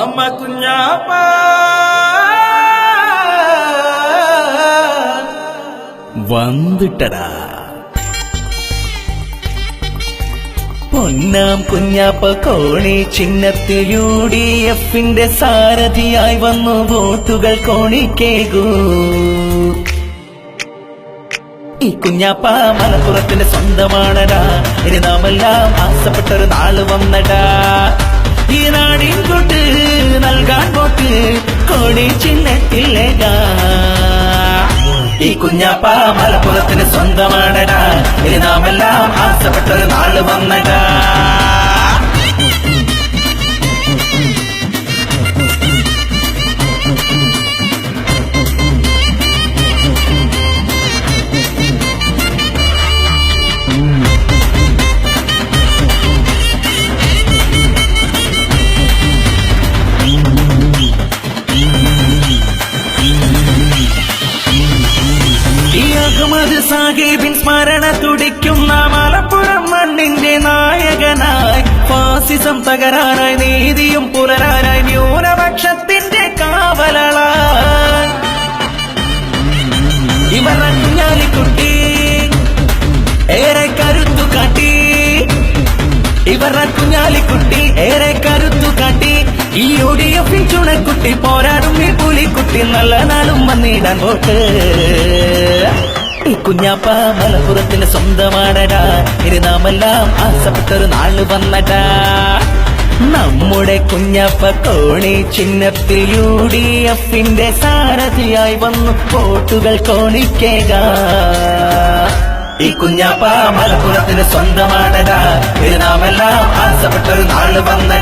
അമ്മ വന്നിട്ടടാ. പൊന്നാം കുഞ്ഞാപ്പ കോണി ചിഹ്നത്തിൽ യു ഡി എഫിന്റെ സാരഥിയായി വന്നു വോട്ടുകൾ കോണിക്കേകൂ ഈ കുഞ്ഞാപ്പ മലപ്പുറത്തിന്റെ സ്വന്തമാണടാ. ഇനി നാമെല്ലാം ആസപ്പെട്ടൊരു നാൾ വന്നടാ. കോണി ചിഹ്നത്തിലേക്കാ ഈ കുഞ്ഞാപ്പ മലപ്പുറത്തിന് സ്വന്തമാണടാ. ഇനി നാമെല്ലാം ആശപ്പെട്ടൊരു നാൾ വന്നടാ. അഹമ്മദ് സാഹിബിൻ സ്മരണ തുടിക്കുന്ന മലപ്പുറം മണ്ണിന്റെ നായകനായി. ഫാസിസം തകരാനായി നീതിയും പുലരാനായി ന്യൂനപക്ഷത്തിന്റെ കാവലായി ഇവർ കുഞ്ഞാലിക്കുട്ടി ഏറെ കരുത്തു കാട്ടി. ഇവർ കുഞ്ഞാലിക്കുട്ടി ഏറെ കരുത്തു കാട്ടി. ഈ ഒടിയ ചുണക്കുട്ടി പോരാടും ഈ പുലിക്കുട്ടി നല്ല നാളും വന്നിടാൻ പോട്ട് കുഞ്ഞാപ്പ മലപ്പുറത്തിന് സ്വന്തമാണടാ. ഇനി നാമെല്ലാം ആശപ്പെട്ടൊരു നാൾ വന്നടാ. നമ്മുടെ കുഞ്ഞപ്പ കോണി ചിഹ്നത്തിൽ യു ഡി എഫിന്റെ സാരഥിയായി വന്നു വോട്ടുകൾ കോണിക്കേക. ഈ കുഞ്ഞാപ്പ മലപ്പുറത്തിന് സ്വന്തമാണടാ. ഇത് നാമെല്ലാം ആശപ്പെട്ടൊരു നാൾ വന്ന